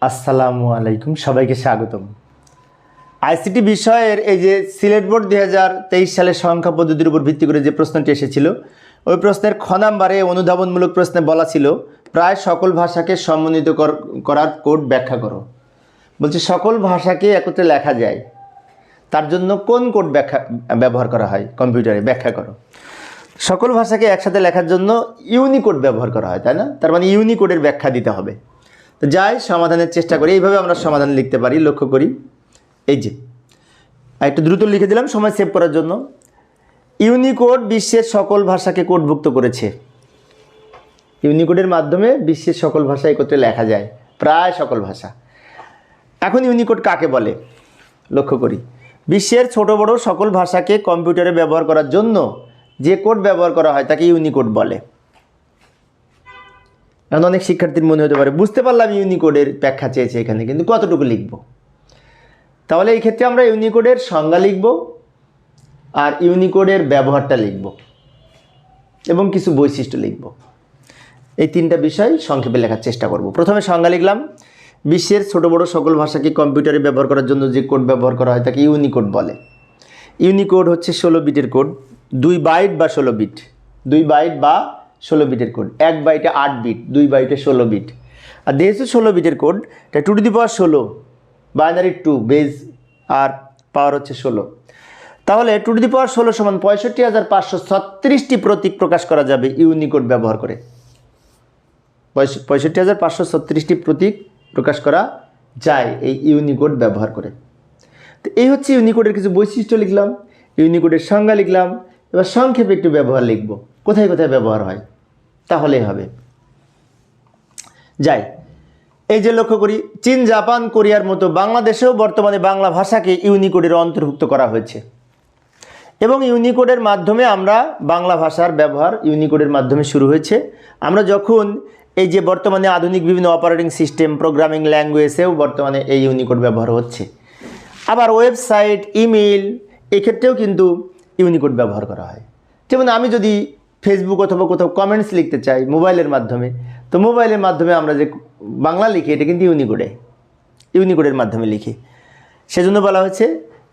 আসসালামু আলাইকুম, সবাইকে স্বাগতম। আইসিটি বিষয়ের এই যে সিলেট বোর্ড দুই হাজার তেইশ সালের সংখ্যা পদ্ধতির উপর ভিত্তি করে যে প্রশ্নটি এসেছিল, ওই প্রশ্নের খ নাম্বারে অনুধাবনমূলক প্রশ্নে বলা ছিল, প্রায় সকল ভাষাকে সমন্বিত কর- করার কোড ব্যাখ্যা করো। বলছে, সকল ভাষাকে একত্রে লেখা যায়। তার জন্য কোন কোড ব্যাখ্যা, ব্যবহার করা হয়? কম্পিউটারে ব্যাখ্যা করো। সকল ভাষাকে একসাথে লেখার জন্য ইউনিকোড ব্যবহার করা হয়, তাই না? তার মানে ইউনিকোডের ব্যাখ্যা দিতে হবে। তো যাই, সমাধানের চেষ্টা করি। এইভাবে আমরা সমাধান লিখতে পারি, লক্ষ্য করি। এই যে একটু দ্রুত লিখে দিলাম, সময় সেভ করার জন্য। ইউনিকোড বিশ্বের সকল ভাষাকে কোডভুক্ত করেছে। ইউনিকোডের মাধ্যমে বিশ্বের সকল ভাষা একত্রে লেখা যায়, প্রায় সকল ভাষা। এখন ইউনিকোড কাকে বলে? লক্ষ্য করি। বিশ্বের ছোট বড় সকল ভাষাকে কম্পিউটারে ব্যবহার করার জন্য যে কোড ব্যবহার করা হয়, তাকে ইউনিকোড বলে। এখন অনেক শিক্ষার্থীর মনে হতে পারে, বুঝতে পারলাম ইউনিকোডের ব্যাখ্যা চেয়েছে এখানে, কিন্তু কতটুকু লিখব? তাহলে এই ক্ষেত্রে আমরা ইউনিকোডের সংজ্ঞা লিখব আর ইউনিকোডের ব্যবহারটা লিখব এবং কিছু বৈশিষ্ট্য লিখব। এই তিনটা বিষয় সংক্ষেপে লেখার চেষ্টা করব। প্রথমে সংজ্ঞা লিখলাম, বিশ্বের ছোট বড় সকল ভাষাকে কম্পিউটারে ব্যবহার করার জন্য যে কোড ব্যবহার করা হয় তাকে ইউনিকোড বলে। ইউনিকোড হচ্ছে ষোলো বিটের কোড, দুই বাইট বা ষোলো বিট, দুই বাইট বা ষোলো বিটের কোড এক বাইটে আট বিট দুই বাইটে ষোলো বিট আর যেহেতু ষোলো বিটের কোড এটা টু টু দি পাওয়ার ষোলো বাইনারি টু বেজ আর পাওয়ার হচ্ছে ষোলো। তাহলে টু টু দি পাওয়ার ষোলো সমান পঁয়ষট্টি হাজার পাঁচশো ছত্রিশটি প্রতীক প্রকাশ করা যাবে ইউনিকোড ব্যবহার করে। পঁয়ষট্টি হাজার পাঁচশো ছত্রিশটি প্রতীক প্রকাশ করা যায় এই ইউনিকোড ব্যবহার করে। তো এই হচ্ছে ইউনিকোডের কিছু বৈশিষ্ট্য লিখলাম ইউনিকোডের সংজ্ঞা লিখলাম, এবার সংক্ষেপে একটু ব্যবহার লিখব। কোথায় কোথায় ব্যবহার হয়? তাহলেই হবে। যাই, এই যে লক্ষ্য করি, চীন, জাপান, কোরিয়ার মতো বাংলাদেশেও বর্তমানে বাংলা ভাষাকে ইউনিকোডের অন্তর্ভুক্ত করা হয়েছে। এবং ইউনিকোডের মাধ্যমে আমরা বাংলা ভাষার ব্যবহার ইউনিকোডের মাধ্যমে শুরু হয়েছে। আমরা যখন এই যে বর্তমানে আধুনিক বিভিন্ন অপারেটিং সিস্টেম প্রোগ্রামিং ল্যাঙ্গুয়েজেও বর্তমানে এই ইউনিকোড ব্যবহার হচ্ছে। আবার ওয়েবসাইট ইমেল এক্ষেত্রেও কিন্তু ইউনিকোড ব্যবহার করা হয়। যেমন আমি যদি ফেসবুক অথবা কোথাও কমেন্টস লিখতে চাই মোবাইলের মাধ্যমে, তো মোবাইলের মাধ্যমে আমরা যে বাংলা লিখি, এটা কিন্তু ইউনিকোডে ইউনিকোডের মাধ্যমে লিখি। সেজন্য বলা হয়েছে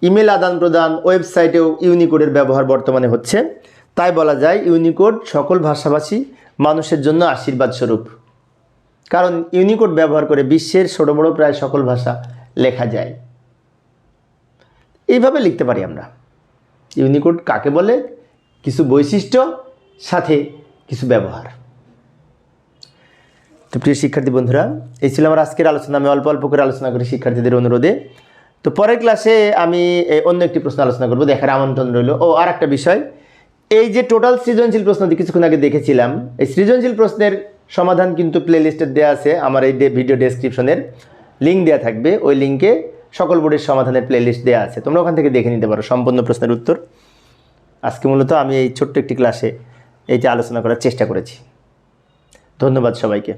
ইমেল আদান প্রদান ওয়েবসাইটেও ইউনিকোডের ব্যবহার বর্তমানে হচ্ছে। তাই বলা যায় ইউনিকোড সকল ভাষাভাষী মানুষের জন্য আশীর্বাদ স্বরূপ। কারণ ইউনিকোড ব্যবহার করে বিশ্বের ছোটো বড়ো প্রায় সকল ভাষা লেখা যায়। এইভাবে লিখতে পারি আমরা। ইউনিকোড কাকে বলে? কিছু বৈশিষ্ট্য সাথে কিছু ব্যবহার। তো প্রিয় শিক্ষার্থী বন্ধুরা, এই ছিল আমার আজকের আলোচনা। আমি অল্প অল্প করে আলোচনা করি শিক্ষার্থীদের অনুরোধে। তো পরের ক্লাসে আমি অন্য একটি প্রশ্ন আলোচনা করব, দেখার আমন্ত্রণ রইল। ও আর একটা বিষয়। এই যে টোটাল সৃজনশীল প্রশ্ন কিছুক্ষণ আগে দেখেছিলাম, এই সৃজনশীল প্রশ্নের সমাধান কিন্তু প্লে লিস্টে দেওয়া আছে। আমার এই ভিডিও ডেসক্রিপশনের লিঙ্ক দেওয়া থাকবে। ওই লিঙ্কে সকল বোর্ডের সমাধানের প্লে লিস্ট দেওয়া আছে। তোমরা ওখান থেকে দেখে নিতে পারো সম্পূর্ণ প্রশ্নের উত্তর। আজকে মূলত আমি এই ছোট্ট একটি ক্লাসে এইটা আলোচনা করার চেষ্টা করেছি। ধন্যবাদ সবাইকে।